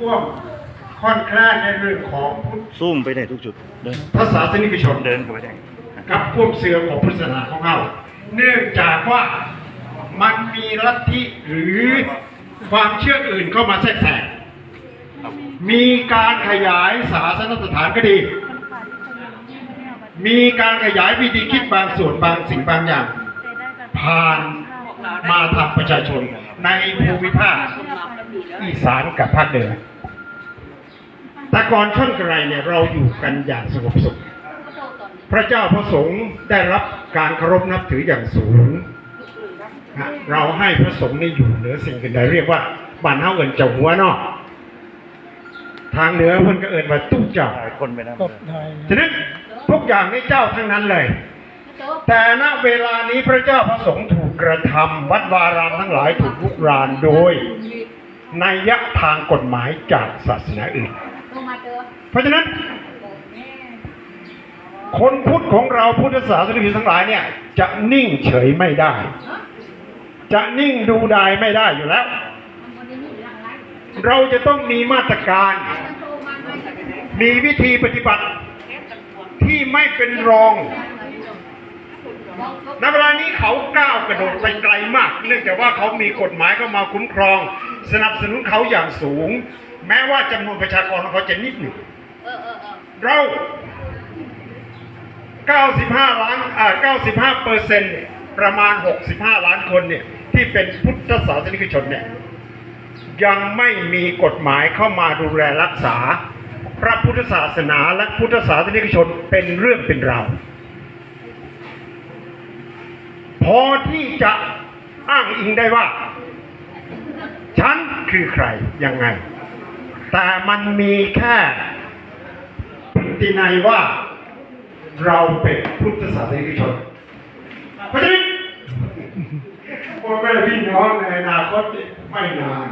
ร่วมค่อนข้างในเรื่องของพุทธซูมไปได้ทุกจุดเดินพระศาสนิกชนเดินเข้าไปได้กับความเสื่อมของพุทธศาสนาของเราเนื่องจากว่ามันมีลัทธิหรือความเชื่ออื่นเข้ามาแทรกแซงมีการขยายศาสนสถานก็ดี มีการขยายวิธีคิดบางส่วนบางสิ่งบางอย่าง ผ่านมาทางประชาชนในภูมิภาค อีสานกับภาคเหนือแต่ก่อนช่นไกลเนี่ยเราอยู่กันอย่างสงบสุข พระเจ้าพระสงฆ์ได้รับการเคารพนับถืออย่างสูงฮะเราให้พระสงฆ์นี่อยู่เหนือสิ่งอื่นใดเรียกว่าบ้านเฮาเอินเจ้าหัวเนาะทางเหนือเพิ่นก็เอินว่าตุ้เจ้าถ่ายคนไปนะตบไทยฉะนั้นทุกอย่างนี่เจ้าทั้งนั้นเลย แต่ณเวลานี้พระเจ้าพระสงฆ์ถูกกระทำวัดวารามทั้งหลายถูกลุกรานโดย นัยยะทางกฎหมายจากศาสนาอื่น เพราะฉะนั้น คนพุทธของเราพุทธศาสนิกชนทั้งหลายเนี่ย จะนิ่งเฉยไม่ได้ จะนิ่งดูดายไม่ได้อยู่แล้ว เราจะต้องมีมาตรการ มีวิธีปฏิบัติที่ไม่เป็นรอง ณเวลานี้เขาก้าวกระโดดไปไกลมาก เนื่องจากว่าเขามีกฎหมายเข้ามาคุ้มครอง สนับสนุนเขาอย่างสูง แม้ว่าจำนวนประชากรของเขาจะนิดหนึ่งเรา 95 ล้านอ่า95เปอร์เซ็นต์ประมาณ 65 ล้านคนเนี่ยที่เป็นพุทธศาสนิกชนเนี่ยยังไม่มีกฎหมายเข้ามาดูแลรักษา พระพุทธศาสนาและพุทธศาสนิกชนเป็นเรื่องเป็นราว พอที่จะอ้างอิงได้ว่า ฉันคือใครยังไง แต่มันมีแค่ปฏินัยว่าเราเป็นพุทธศาสนิกชนเพราะฉะนั้นพ่อแม่พี่น้องในอนาคตไม่นาน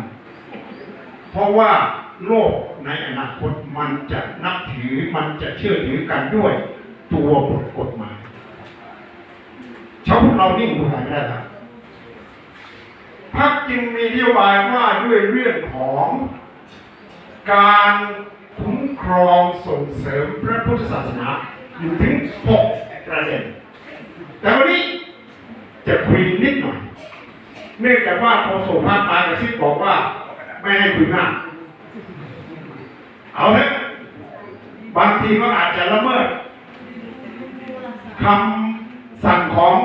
เพราะว่าโลกในอนาคตมันจะนับถือมันจะเชื่อถือกันด้วยตัวบทกฎหมาย ชาพวกเรานิ่งดูหายไม่ได้ครับพักจึงมีนโยบายว่าด้วยเรื่องของการคุ้มครองส่งเสริมพระพุทธศาสนาอยู่ถึง 6 ประเด็น แต่วันนี้จะคุยนิดหน่อย เนื่องจากว่าโฆษกภาคใต้กระซิบบอกว่าไม่ให้คุยมาก เอาเถอะบางทีก็อาจจะละเมิดคำสั่งของ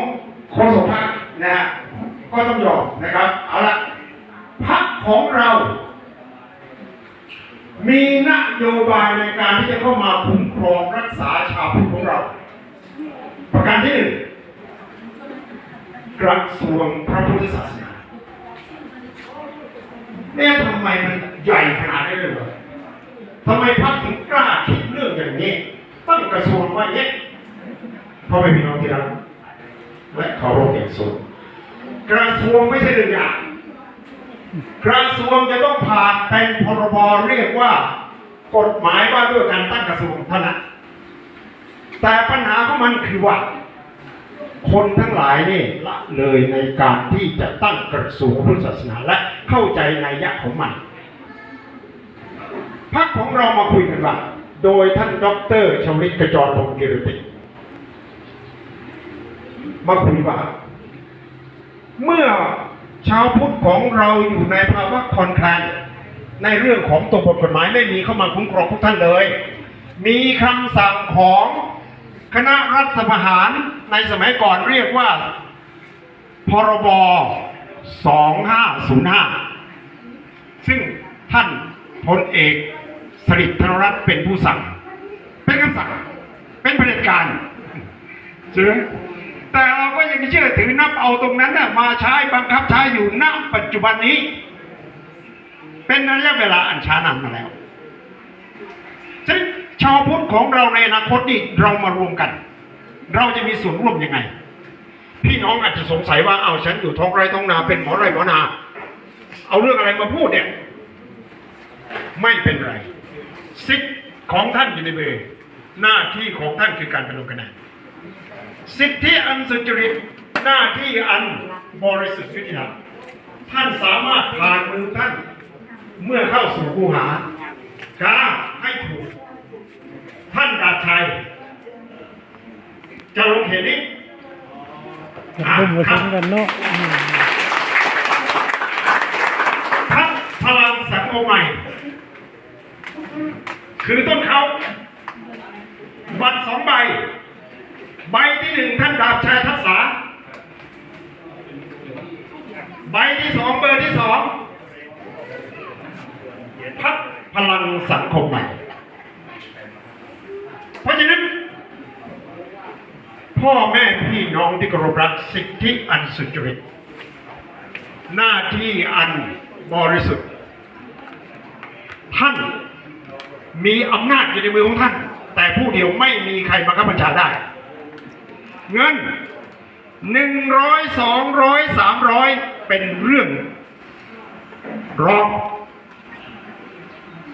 โฆษกภาคนะฮะก็ต้องยอมนะครับ เอาละพักของเรา มีนโยบายในการที่จะเข้ามาคุ้มครองรักษาชาวพุทธของเรา ประการที่หนึ่งกระทรวงพระพุทธศาสนาเนี่ยทำไมมันใหญ่ขนาดนี้เลยเหรอทำไมพรรคถึงกล้าคิดเรื่องอย่างนี้ ตั้งกระทรวงไว้เนี่ยพ่อแม่พี่น้องที่รัก และเคารพอย่างสูงกระทรวงไม่ใช่เรื่องยากกระทรวงจะต้องผ่านเป็นพรบเรียกว่ากฎหมายว่าด้วยการตั้งกระทรวงเท่านั้นแต่ปัญหาของมันคือว่า คนทั้งหลายนี่ละเลยในการที่จะตั้งกระทรวงพุทธศาสนาและเข้าใจนัยยะของมันพักของเรามาคุยกันว่า โดยท่านดอกเตอรชวลิตกระจรพงศ์กิรติ มาคุยว่าเมื่อชาวพุทธของเราอยู่ในภาวะคอนแคลนในเรื่องของตัวบทกฎหมายไม่มีเข้ามาคุ้มครองพวกท่านเลย มีคำสั่งของคณะรัฐประหารในสมัยก่อนเรียกว่า พรบ 2505 ซึ่งท่านพลเอกสฤษดิ์ธนรัตน์เป็นผู้สั่ง เป็นคำสั่ง เป็นเผด็จการใช่ไหม แต่เราก็ยังเชื่อถือนับเอาตรงนั้นน่ะมาใช้บังคับใช้อยู่ณปัจจุบันนี้ เป็นระยะเวลาอันช้านานมาแล้วฉะนั้นชาวพุทธของเราในอนาคตนี่เรามารวมกัน เราจะมีส่วนร่วมยังไง พี่น้องอาจจะสงสัยว่าเอาฉันอยู่ท้องไร่ท้องนาเป็นหมอไร่หมอนา เอาเรื่องอะไรมาพูดเนี่ย ไม่เป็นไรสิทธิ์ของท่านอยู่ในมือหน้าที่ของท่านคือการเป็นลงคะแนน สิทธิอันสุจริตหน้าที่อันบริสุทธิ์ยุติธรรมท่านสามารถผ่านมือท่าน เมื่อเข้าสู่คูหากาให้ถูก ท่านดาบชัยจะลงเขตนี้อยากร่วมมือทั้งกันเนาะอืมพักพลังสังคมใหม่ คือต้นเขาบัตรสองใบ ใบที่หนึ่งท่านดาบชัยทัศษาใบที่สองเบอร์ที่สองพักพลังสังคมใหม่ เพราะฉะนั้น พ่อแม่พี่น้องที่เคารพรักสิทธิอันสุจริต หน้าที่อันบริสุทธิ์ ท่านมีอำนาจอยู่ในมือของท่าน แต่ผู้เดียวไม่มีใครบังคับบัญชาได้ เงินหนึ่งร้อยสองร้อยสามร้อยเป็นเรื่องรอง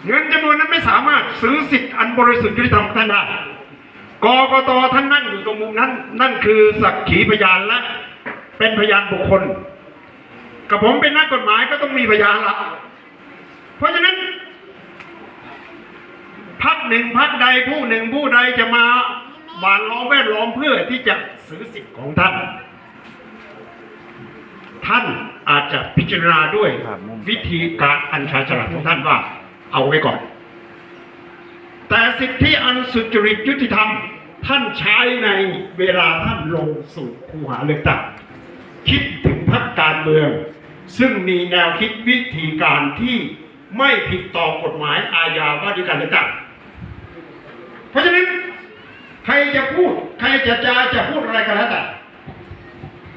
เงินจำนวนนั้นไม่สามารถซื้อสิทธิ์อันบริสุทธิ์ยุติธรรมท่านได้กกตท่านนั่งอยู่ตรงมุมนั้น นั่นคือสักขีพยานและเป็นพยานบุคคล กับผมเป็นนักกฎหมายก็ต้องมีพยานละเพราะฉะนั้นพักหนึ่งพักใดผู้หนึ่งผู้ใดจะมา บานล้อมแวดล้อมเพื่อที่จะซื้อสิทธิ์ของท่าน ท่านอาจจะพิจารณาด้วยวิธีการอันชาญฉลาดของท่านว่า เอาไว้ก่อน แต่สิทธิอันสุจริตยุติธรรม ท่านใช้ในเวลาท่านลงสู่คูหาเลือกตั้งคิดถึงพรรคการเมือง ซึ่งมีแนวคิดวิธีการที่ไม่ผิดต่อกฎหมายอาญาว่าด้วยการเลือกตั้งเพราะฉะนั้น ใครจะพูด ใครจะจาจะพูดอะไรก็แล้วแต่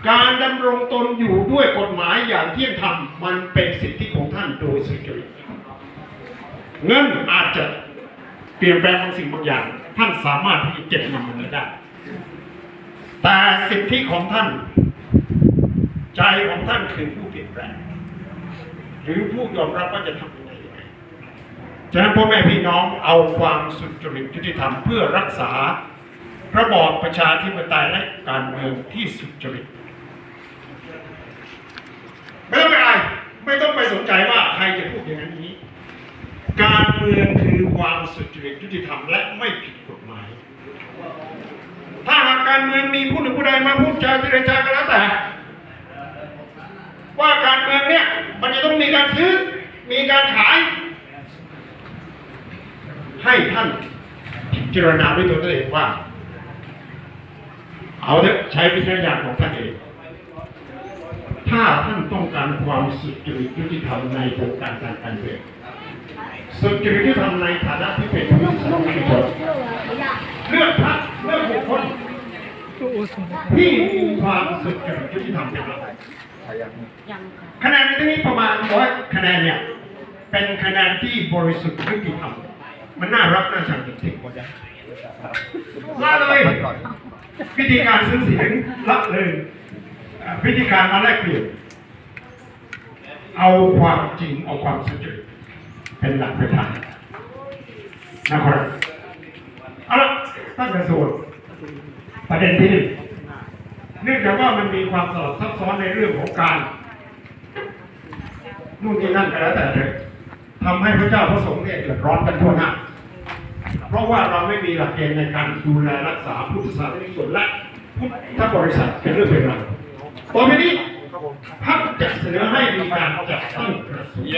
การดำรงตนอยู่ด้วยกฎหมายอย่างเที่ยงธรรมมันเป็นสิทธิของท่านโดยสุจริตเงินอาจจะเปลี่ยนแปลงบางสิ่งบางอย่าง ท่านสามารถที่จะเก็บนำมันได้ แต่สิทธิของท่าน ใจของท่านคือผู้เปลี่ยนแปลง หรือผู้ยอมรับว่าจะทำยังไงยังไงฉะนั้นพ่อแม่พี่น้องเอาความสุจริตยุติธรรมเพื่อรักษา ระบอบประชาธิปไตยและการเมืองที่สุจริตไม่ต้องไปอายไม่ต้องไปสนใจว่าใครจะพูดอย่างนั้นนี้ การเมืองคือความสุจริตยุติธรรมและไม่ผิดกฎหมาย ถ้าหากการเมืองมีผู้หนึ่งผู้ใดมาพูดจาเจรจาก็แล้วแต่ ว่าการเมืองเนี่ยมันจะต้องมีการซื้อมีการขาย ให้ท่านพิจารณาด้วยตัวเองว่า เอาเถอะใช้วิจารณญาของท่านเอง ถ้าท่านต้องการความสุจริตยุติธรรมในวงการการการเมืองสุจริตยุติธรรมในฐานะที่เป็นผู้สนับสนุนเลือกพรรคเลือกบุคคลที่มีความสุจริตยุติธรรมเป็นหลักคะแนนในที่นี้ประมาณร้อยคะแนนเนี่ยเป็นคะแนนที่บริสุทธิ์ยุติธรรมมันน่ารักน่าชังจริงๆมาเลย วิธีการซื้อเสียงละเลยวิธีการมาแลกเปลี่ยน เอาความจริงเอาความสุจริตเป็นหลักเป็นฐานนะครับเอาละตั้งแต่ส่วนประเด็นที่หนึ่งเนื่องจากว่ามันมีความสลับซับซ้อนในเรื่องของการนู่นนี่นั่นก็แล้วแต่เถอะทำให้พระเจ้าพระสงฆ์เนี่ยเดือดร้อนกันทั่วหน้า เพราะว่าเราไม่มีหลักเกณฑ์ในการดูแลรักษาพุทธศาสนิกชนและพุทธบริษัทเป็นเรื่องเป็นราวต่อไปนี้พรรคจะเสนอให้มีการจัดตั้งกระทรวงที่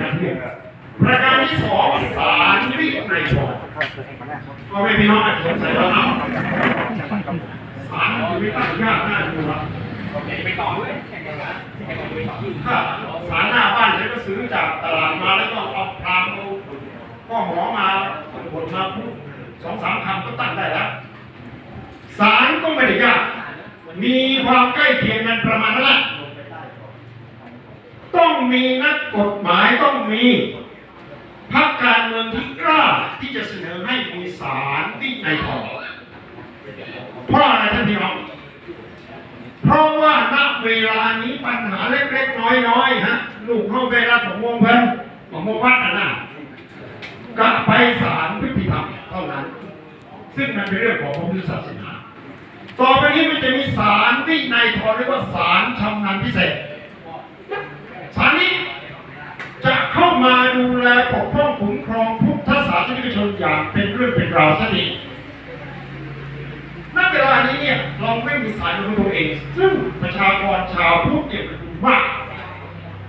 การเมืองประการที่สองศาลวินัยชนก็ไม่มีน้องอาจจะสงสัยว่าเอ้าศาลจะไม่ตั้งยากน้าดูหรอถ้าศาลหน้าบ้านฉันก็ซื้อจากตลาดมาแล้วก็เอาพรามเอาก็หมอมา บทมาพูดสองสามคำก็ตั้งได้แล้วศาลก็ไม่ได้ยาก มีความใกล้เคียงกันประมาณนั้นแหละต้องมีนักกฎหมายต้องมีพรรคการเมืองที่กล้าที่จะเสนอให้มีศาลวินัยทอเพราะอะไรท่านพี่น้องเพราะว่าณเวลานี้ปัญหาเล็กๆน้อยๆฮะลูกเข้าไปรับของวงเพิ่นของวงวัดน่ะ นะกับไปศาลพฤติธรรมเท่านั้น ซึ่งมันเป็นเรื่องของพระพุทธศาสนา ต่อไปนี้มันจะมีศาลวินัยทรเรียกว่าศาลชำนาญพิเศษศาลนี้จะเข้ามาดูแลปกป้องคุ้มครองพุทธศาสนิกชนอย่างเป็นเรื่องเป็นราวซะดีณเวลานี้เนี่ยเราไม่มีสารของตัวเอง ซึ่งประชากรชาวพุทธเนี่ยเป็นมาก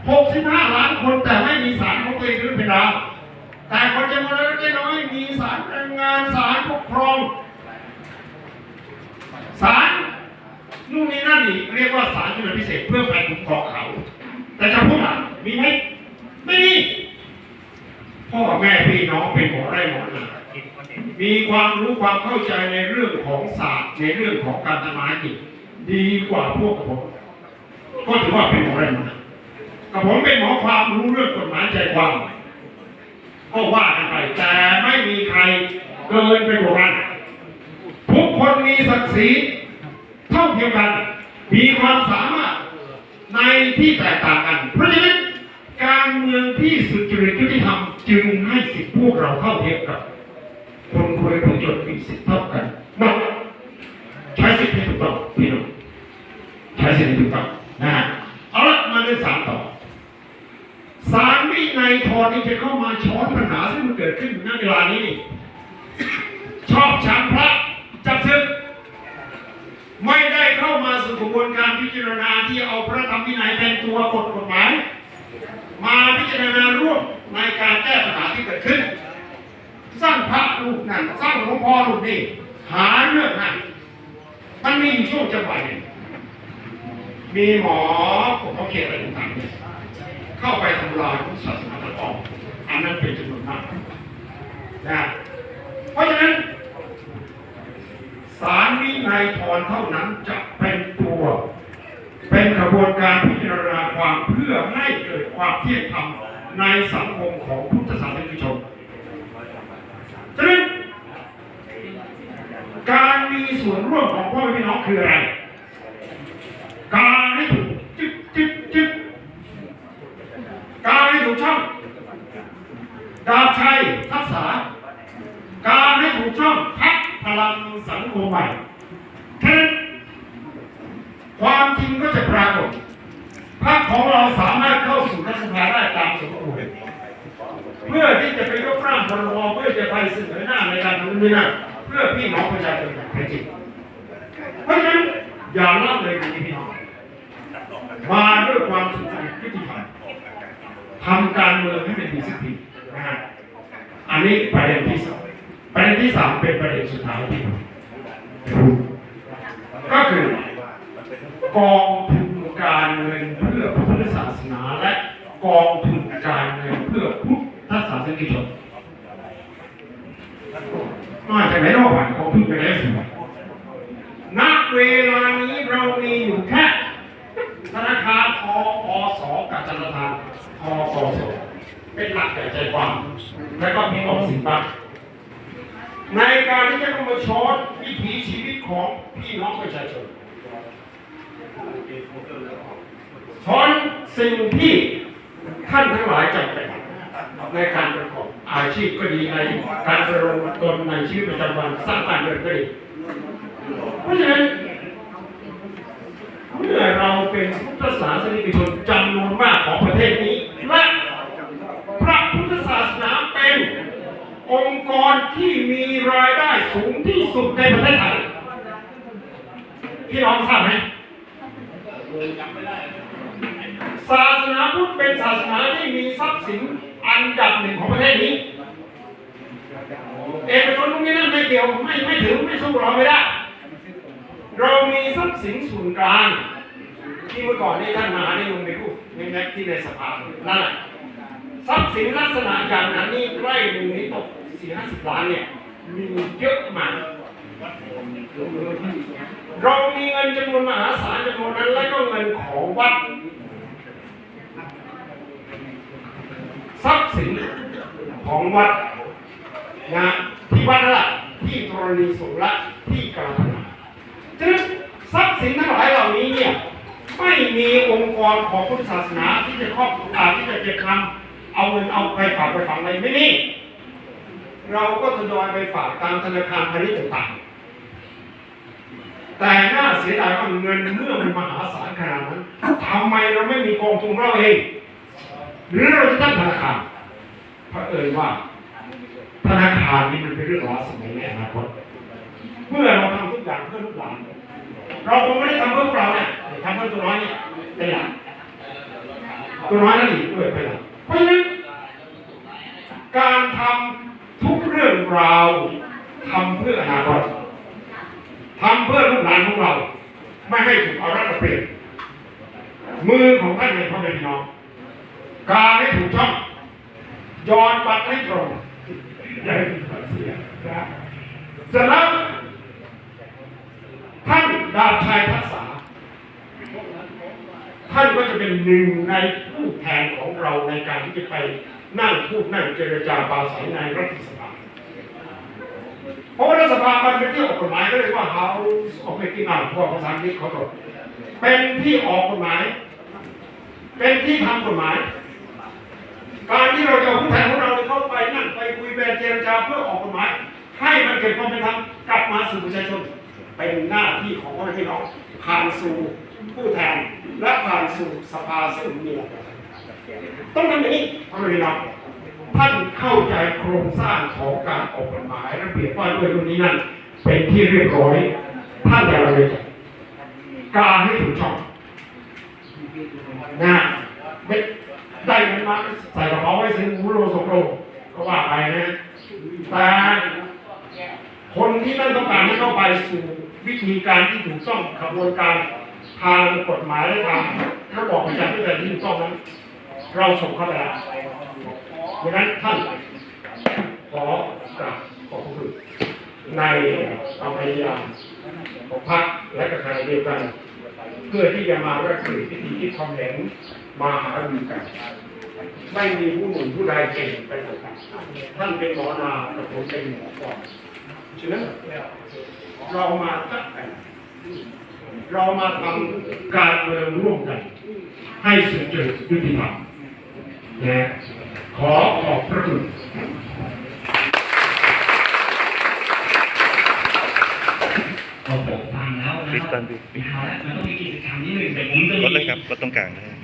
65 ล้านคนแต่ไม่มีสารของตัวเองเป็นเรื่องเป็นราว แต่คนจำนวนเล็กๆน้อยมีสารแรงงานสารปกครองสารนู่นนี่นั่นอีกเรียกว่าสารที่มันพิเศษเพื่อไปคุ้มครองเขา แต่ชาวพุทธอะมีไหมไม่มีพ่อแม่พี่น้องเป็นหมอไร่หมอนามีความรู้ความเข้าใจในเรื่องของศาสตร์ในเรื่องของการทำมาหากินดีกว่าพวกผมก็ถือว่าเป็นหมอไร่หมอนากับผมเป็นหมอความรู้เรื่องกฎหมายใจความ ก็ว่ากันไป แต่ไม่มีใครเกินไปกว่ากัน ทุกคนมีศักดิ์ศรีเท่าเทียมกัน มีความสามารถในที่แตกต่างกัน เพราะฉะนั้นการเมืองที่สุจริตยุติธรรมจึงให้สิทธิพวกเราเท่าเทียมกับคนรวยผู้จนมีสิทธิเท่ากันหมดใช้สิทธิถูกต้องพี่น้องใช้สิทธิถูกต้องนะฮะเอาละมาเรื่องสามต่อ สารวินัยทรนี่จะเข้ามาช้อนปัญหาที่มันเกิดขึ้นอยู่ณเวลานี้นี่ชอบชังพระจับศึก ไม่ได้เข้ามาสู่กระบวนการพิจารณาที่เอาพระธรรมวินัยเป็นตัวกฎกฎหมาย มาพิจารณาร่วมในการแก้ปัญหาที่เกิดขึ้น สร้างพระรูปนั้นสร้างหลวงพ่อรูปนี้หาเรื่องให้มันมีช่วงจังหวะหนึ่งมีหมอผมเขาเขียนอะไรต่างๆ เข้าไปทำลายพุทธศาสนาตะกอนอันนั้นเป็นจำนวนมากนะเพราะฉะนั้นสารวินัยทรเท่านั้นจะเป็นตัว เป็นกระบวนการพิจารณาความเพื่อให้เกิดความเที่ยงธรรมในสังคมของพุทธศาสนิกชนฉะนั้นการมีส่วนร่วมของพ่อแม่พี่น้องคืออะไรให้ถูกจึ๊บจึ๊บจึ๊บ กายให้ถูกช่อง ดาบชัยทักษา การให้ถูกช่องพักพลังสังคมใหม่แค่นั้นความจริงก็จะปรากฏพรรคของเราสามารถเข้าสู่รัฐสภาได้ตามสมควรเพื่อที่จะไปยกร่างพรบเพื่อ จะไปเสนอหน้าในการทำนี่นะเพื่อพี่น้องประชาชนอย่างแท้จริงเพราะฉะนั้นอย่าละเลยกันพี่น้องมาด้วยความสุจริตยุติธรรมทำการเมืองให้เป็นดีสักทีนะฮะอันนี้ประเด็นที่สองประเด็นที่สามเป็นประเด็นสุดท้ายที่ผมก็คือกองทุนการเงินเพื่อพุทธศาสนาและกองทุนการเงินเพื่อพุทธศาสนิกชน มาจากไหนนอกบ้านกองทุนไปแล้วสิณเวลานี้เรามีอยู่แค่ธนาคารทอสกับธนาคารทกสเป็นหลักใหญ่ใจความ แล้วก็มีออมสินบ้างในการที่จะเข้ามาช้อนวิถีชีวิตของพี่น้องประชาชนช้อนสิ่งที่ท่านทั้งหลายจำเป็น ในการประกอบอาชีพก็ดีในการประลงตนในชีวิตประจำวันสร้างการเงินก็ดีเพราะฉะนั้นเมื่อเราเป็นพุทธศาสนิกชนจำนวนมากของประเทศนี้และพระพุทธศาสนาเป็นองค์กรที่มีรายได้สูงที่สุดในประเทศไทยพี่น้องทราบไหมศาสนาพุทธเป็นศาสนาที่มีทรัพย์สิน อันดับหนึ่งของประเทศนี้ เอกชนตรงนี้นั่นไม่เกี่ยวไม่ไม่ถือไม่สู้เราไม่ได้ เรามีทรัพย์สินส่วนกลาง ที่เมื่อก่อนนี้ท่านมหานิยมไปพูดในแม็กที่ในสภานั่นแหละทรัพย์สินลักษณะอย่างนั้นนี่ไร่หนึ่งนี่ตกสี่ห้าสิบล้านเนี่ยมีเยอะมาก เรามีเงินจำนวนมหาศาลจำนวนนั้นและก็เงินของวัด ทรัพย์สินของวัดนะที่วัดนั่นแหละที่ธรณีสงฆ์และที่กาลนาฉะนั้นทรัพย์สินทั้งหลายเหล่านี้เนี่ยไม่มีองค์กรของพุทธศาสนาที่จะครอบคลุมอาที่จะเก็บคำเอาเงินเอาไปฝากไปฝังอะไรไม่มีเราก็ทยอยไปฝากตามธนาคารพาณิชย์ต่างๆแต่น่าเสียดายว่าเงินเมื่อมันมหาศาลขนาดนั้นทำไมเราไม่มีกองทุนเราเอง หรือเราจะตั้งธนาคารเพราะเอิญว่าธนาคารนี่มันเป็นเรื่องล้าสมัยในอนาคตเมื่อเราทำทุกอย่างเพื่อลูกหลานเราคงไม่ได้ทำเพื่อพวกเราเนี่ยทำเพื่อตัวน้อยเนี่ยเป็นหลักตัวน้อยนั่นอีกด้วยเป็นหลักเพราะฉะนั้นการทำทุกเรื่องราวทำเพื่ออนาคตทำเพื่อลูกหลานของเรา ไม่ให้ถูกเอารัดเอาเปรียบมือของท่านในพ่อแม่พี่น้อง การให้ถูกช่องย้อนบัตรให้ตรงอย่าให้มีบัตรเสียนะเสร็จแล้วท่านดาบชายทักษาท่านก็จะเป็นหนึ่งในผู้แทนของเราในการที่จะไปนั่งพูดนั่งเจรจาปราศัยในรัฐสภาเพราะว่ารัฐสภามันเป็นที่ออกกฎหมายก็เรียกว่า House of Making Law พวกภาษาอังกฤษเขาตรเป็นที่ออกกฎหมาย เป็นที่ทำกฎหมาย การที่เราจะเอาผู้แทนของเราเข้าไปนั่งไปคุยแบนเจรจาเพื่อออกกฎหมาย ให้มันเกิดความเป็นธรรมกลับมาสู่ประชาชน เป็นหน้าที่ของพ่อแม่พี่น้องผ่านสู่ผู้แทนและผ่านสู่สภาซึ่งมีหลักการต้องทำอย่างนี้พ่อแม่พี่น้องท่านเข้าใจโครงสร้างของการออกกฎหมายระเบียบว่าด้วยรุ่นนี้นั่นเป็นที่เรียบร้อยท่านอย่าเลยการให้ถูกช่องนะไม่ ได้เงินมาใส่กระเป๋าไว้ซื้อหูโลสองโลก็ว่าไปนะแต่คนที่ท่านต้องการให้เข้าไปสู่วิธีการที่ถูกต้องกระบวนการทางกฎหมายและทางระบอบประชาธิปไตยที่ถูกต้องนั้น เราส่งเข้าไปแล้วดังนั้นท่านขอกราบขอบคุณในความพยายามของพรรคและกระทำเดียวกัน พื่อที่จะมาเปลี่ยนวิธีคิดความเห็นมาหารือกัน ไม่มีผู้หนุนผู้ใดเก่งไปกว่ากันท่านเป็นหมอนาแต่ผมเป็นหมอก่อนฉะนั้นเรามาตั้งแต่เรามาทำการเมืองร่วมกัน ให้สุจริตยุติธรรมนะขอขอบพระคุณพอผมฟังแล้วนะ ปิดคก่รัอบนปิดเอาละมันต้องมีกิจกรรมนิดหนึ่งแต่ผมจะรถเลยมีครับรถตรงกลางนะฮะ